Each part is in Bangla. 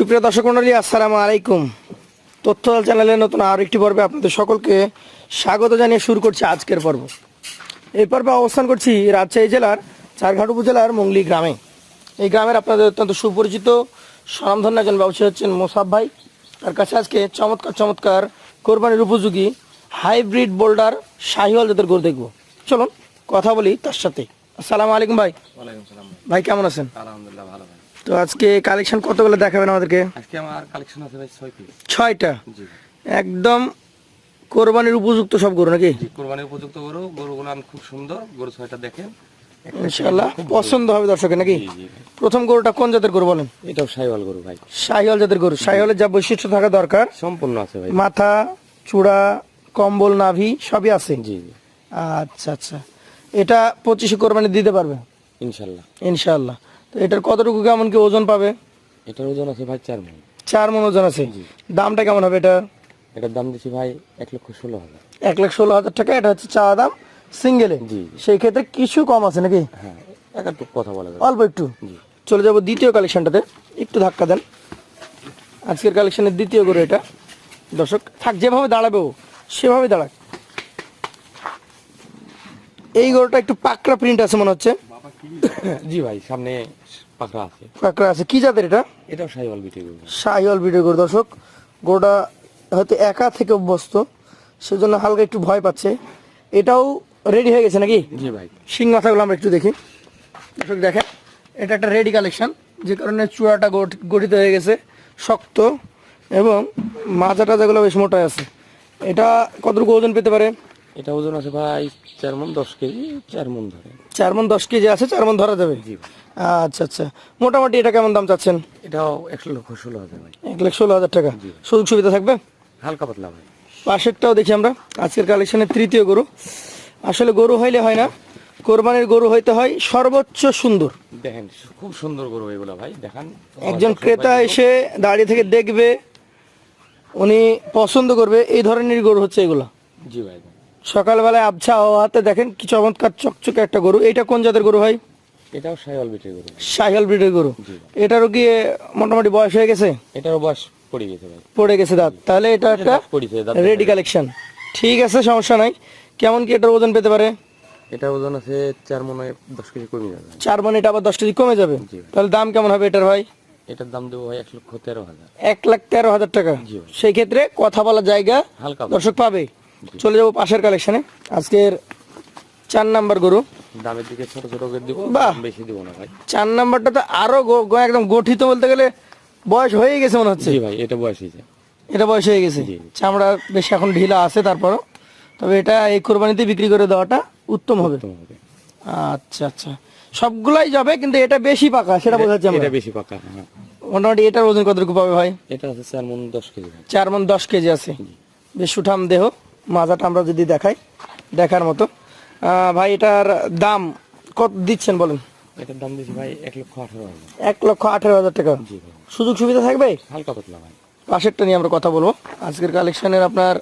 সুপ্রিয় দর্শক মন্ডলী আসসালামু আলাইকুম। তথ্য চ্যানেলের নতুন আরও একটি পর্বে আপনাদের সকলকে স্বাগত জানিয়ে শুরু করছি আজকের পর্ব। এই পর্বে অবস্থান করছি রাজশাহী জেলার চারঘাট উপজেলার মঙ্গলি গ্রামে। এই গ্রামের আপনাদের অত্যন্ত সুপরিচিত স্বনামধন্য একজন ব্যবসায়ী হচ্ছেন মোসাব ভাই। তার কাছে আজকে চমৎকার চমৎকার কোরবানির উপযোগী হাইব্রিড বোল্ডার শাহিওয়াল জাতের গরু দেখব। চলুন কথা বলি তার সাথে। আসসালামু আলাইকুম ভাই। ভাই কেমন আছেন? আলহামদুলিল্লাহ ভালো ভাই তো আজকে কালেকশন কতগুলো দেখাবেন আমাদেরকে? আজকে আমার কালেকশন আছে ভাই ছয় পিস ছয়টা? জি। একদম কোরবানির উপযুক্ত সব গরু নাকি? জি কোরবানির উপযুক্ত গরু। গরুগুলো খুব সুন্দর। গরু ছয়টা দেখেন। ইনশাল্লাহ পছন্দ হবে দর্শকের নাকি? জি জি প্রথম গরুটা কোন জাতের গরু বলেন? এটাও সাইওয়াল গরু ভাই। শাহিওয়াল জাতের গরু। শাহিওয়ালের যা বৈশিষ্ট্য থাকা দরকার। সম্পূর্ণ আছে ভাই। মাথা চূড়া কম্বল নাভি সবই আছে। জি আচ্ছা আচ্ছা। এটা পঁচিশে কোরবানি দিতে পারবে? ইনশাল্লাহ ইনশাআল্লাহ। তো এটার কতটুকু কেমন কি ওজন পাবে? এটার ওজন আছে ভাই চার মন। চার মন ওজন আছে। দামটা কেমন হবে এটা এটার দাম দিচ্ছি ভাই এক লক্ষ ষোলো হাজার। এক লাখ ষোলো হাজার টাকা এটা হচ্ছে চা দাম সিঙ্গেলে। জি। সেই ক্ষেত্রে কিছু কম আছে নাকি? হ্যাঁ এক একটু কথা বলা যাবে। অল্প একটু। জি। চলে যাব দ্বিতীয় কালেকশনটাতে একটু ধাক্কা দেন। আজকের কালেকশনের দ্বিতীয় গরু এটা। দর্শক থাক যেভাবে দাঁড়াবে ও সেভাবে দাঁড়াক। এই গরুটা একটু পাকড়া প্রিন্ট আছে মনে হচ্ছে। জি ভাই সামনে পাখরা আছে। পাকড়া আছে। কি জাতের এটা? এটাও সাইওয়াল বিটে গরু। শাহিওয়াল ভিডিও গরু। দর্শক গরুটা হয়তো একা থেকে অভ্যস্ত সেজন্য হালকা একটু ভয় পাচ্ছে। এটাও রেডি হয়ে গেছে নাকি? জি ভাই। শিং মাথাগুলো আমরা একটু দেখি। দর্শক দেখেন এটা একটা রেডি কালেকশন যে কারণে চূড়াটা গঠ- গঠিত হয়ে গেছে শক্ত এবং মাজাটা যেগুলো বেশ মোটা আছে। এটা কতটুকু ওজন পেতে পারে? এটা ওজন আছে ভাই চার মন দশ কেজি চার মন ধরে। চার মন দশ কেজি আছে চার মন ধরা যাবে? জি আচ্ছা আচ্ছা। মোটামুটি এটা কেমন দাম চাচ্ছেন? এটাও এক লক্ষ ষোলো হাজার ভাই। এক লাখ ষোলো হাজার টাকা। সুযোগ সুবিধা থাকবে? হালকা পাতলা ভাই। পাশেরটাও দেখি আমরা। আজকের কালেকশনের তৃতীয় গরু। আসলে গরু হইলে হয় না। কোরবানির গরু হইতে হয় সর্বোচ্চ সুন্দর। দেখেন খুব সুন্দর গরু এগুলো ভাই দেখান। একজন ক্রেতা এসে দাঁড়িয়ে থেকে দেখবে উনি পছন্দ করবে এই ধরনের গরু হচ্ছে এগুলো। জি ভাই। সকালবেলায় আবছা হাওয়াতে দেখেন কি চমৎকার চকচকে একটা গরু। এটা কোন জাতের গরু ভাই? এটাও সাইওয়াল বিটের গরু। সাহিয়াল ব্রিডের গরু। এটারও কি মোটামুটি বয়স হয়ে গেছে? এটারও বয়স পড়ে গেছে ভাই। পড়ে গেছে দাঁত। তাহলে এটা একটা রেডি কালেকশন ঠিক আছে সমস্যা নাই। কেমন কি এটার ওজন পেতে পারে? এটা ওজন আছে চার মনে দশ কেজি কমে যাবে। চার মানে এটা আবার দশ কেজি কমে যাবে? তাহলে দাম কেমন হবে এটার ভাই? এটার দাম দেবো ভাই এক লক্ষ তেরো হাজার। এক লাখ তেরো হাজার টাকা। সেই ক্ষেত্রে কথা বলার জায়গা হালকা দর্শক পাবে। চলে যাব পাশের কালেকশনে আজকের চার নাম্বার গরু। দামের দিকে ছোট ছোট করে দিব। বেশি দিব না ভাই। চার নাম্বারটা তো আরও একদম গঠিত বলতে গেলে বয়স হয়ে গেছে মনে হচ্ছে। ভাই এটা বয়স হয়েছে। এটা বয়স হয়ে গেছে। চামড়া বেশ এখন ঢিলা আছে তারপরও। তবে এটা এই কোরবানিতে বিক্রি করে দেওয়াটা উত্তম হবে। আচ্ছা আচ্ছা। সবগুলাই যাবে কিন্তু এটা বেশি পাকা সেটা বোঝাচ্ছি আমরা। এটা বেশি পাকা হ্যাঁ। মোটামুটি এটার ওজন কতটুকু পাবে ভাই? এটা আছে চার মন দশ কেজি চার মন দশ কেজি আছে। বেশ সুঠাম দেহ। মাজাটা আমরা যদি দেখাই দেখার মতো। ভাই এটার দাম কত দিচ্ছেন বলেন? এটার দাম দিয়েছি ভাই এক লক্ষ আঠারো হাজার। এক লক্ষ আঠেরো হাজার টাকা। সুযোগ সুবিধা থাকবে? হালকা পাতলা ভাই। পাশেরটা নিয়ে আমরা কথা বলব। আজকের কালেকশনের আপনার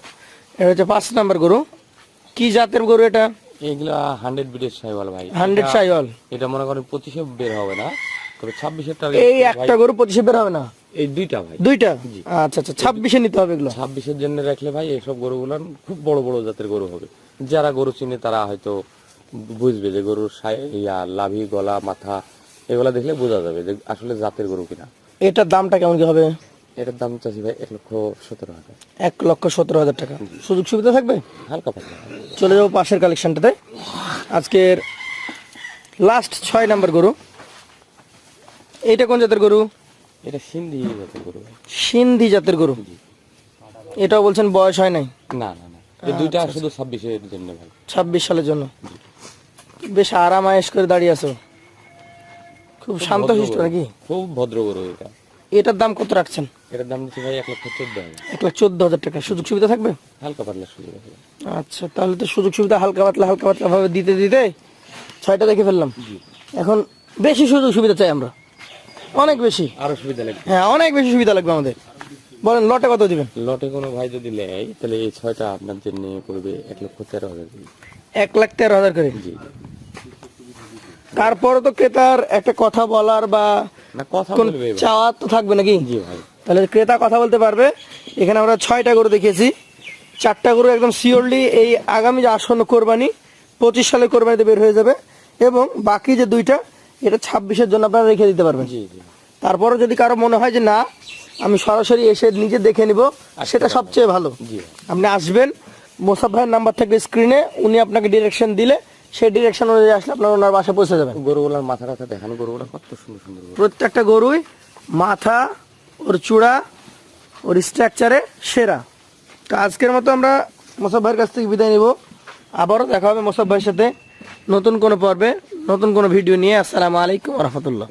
এটা হচ্ছে পাঁচ নাম্বার গরু। কি জাতের গরু এটা? এগুলা হান্ড্রেড বিডের সাইওয়াল ভাই। হান্ড্রেড এটা- সাইওয়াল। এটা মনে করেন পঁচিশে বের হবে না তবে ছাব্বিশের এই একটা গরু পঁচিশে বের হবে না? এই দুইটা ভাই। দুইটা? আচ্ছা আচ্ছা ছাব্বিশে নিতে হবে এগুলো? ছাব্বিশের জন্য রাখলে ভাই এইসব গরুগুলো খুব বড় বড় জাতের গরু হবে। যারা গরু চিনে তারা হয়তো বুঝবে যে গরুর ইয়া লাভি গলা মাথা এগুলা দেখলে বোঝা যাবে যে আসলে জাতের গরু কিনা। এটার দামটা কেমন কি হবে? এটার দাম চাচ্ছি ভাই এক লক্ষ সতেরো হাজার। এক লক্ষ সতেরো হাজার টাকা। সুযোগ সুবিধা থাকবে? হালকা পাতলা চলে যাব পাশের কালেকশনটাতে আজকের লাস্ট ছয় নাম্বার গরু। এইটা কোন জাতের গরু? এটা সিন্ধি জাতের গরু সিন্ধি জাতের গরু? এটাও বলছেন বয়স হয় নাই? না না না। এই দুইটা শুধু ছাব্বিশের জন্য ভাই। ছাব্বিশ সালের জন্য? বেশ আরাম আয়েস করে দাঁড়িয়ে আছো। খুব শান্ত শিষ্ট নাকি? খুব ভদ্র গরু এটা। এটার দাম কত রাখছেন? এটার দাম দিচ্ছি ভাই এক লক্ষ চোদ্দ হাজার। এক লাখ চোদ্দ হাজার টাকা। সুযোগ সুবিধা থাকবে? হালকা পাতলা সুযোগ আচ্ছা তাহলে তো সুযোগ সুবিধা হালকা পাতলা হালকা পাতলা ভাবে দিতে দিতে ছয়টা দেখে ফেললাম। এখন বেশি সুযোগ সুবিধা চাই আমরা। অনেক বেশি। আরও সুবিধা লাগবে। হ্যাঁ অনেক বেশি সুবিধা লাগবে আমাদের। বলেন লটে কত দিবেন? লটে কোনো ভাই যদি নেয় তাহলে এই ছয়টা আপনার জন্য পড়বে এক লক্ষ তেরো হাজার করে। এক লাখ তেরো হাজার করে? জি। তারপরে তো ক্রেতার একটা কথা বলার বা কথা কোন বলবে চাওয়া তো থাকবে নাকি? জি ভাই। তাহলে ক্রেতা কথা বলতে পারবে। এখানে আমরা ছয়টা গরু দেখিয়েছি। চারটা গরু একদম সিওরলি এই আগামী যে আসন্ন কোরবানি পঁচিশ সালে কোরবানিতে বের হয়ে যাবে। এবং বাকি যে দুইটা এটা ছাব্বিশের জন্য আপনারা রেখে দিতে পারবেন। জি যদি কারও মনে হয় যে না আমি সরাসরি এসে নিজে দেখে নিব সেটা সবচেয়ে ভালো। আপনি আসবেন মোসাফ ভাইয়ের নাম্বার থাকবে স্ক্রিনে উনি আপনাকে ডিরেকশন দিলে সেই ডিরেকশন অনুযায়ী আসলে আপনার ওনার বাসায় পৌঁছে যাবেন। গরুগুলার মাথা টাথা দেখান গরুগুলা কত সুন্দর সুন্দর প্রত্যেকটা গরুই মাথা ওর চূড়া ওর স্ট্রাকচারে সেরা। তো আজকের মতো আমরা মোসাফ ভাইয়ের কাছ থেকে বিদায় নিব। আবারও দেখা হবে মোসাফ ভাইয়ের সাথে নতুন কোনো পর্বে। নতুন কোনো ভিডিও নিয়ে আসসালামু আলাইকুম রহমতুল্লাহ।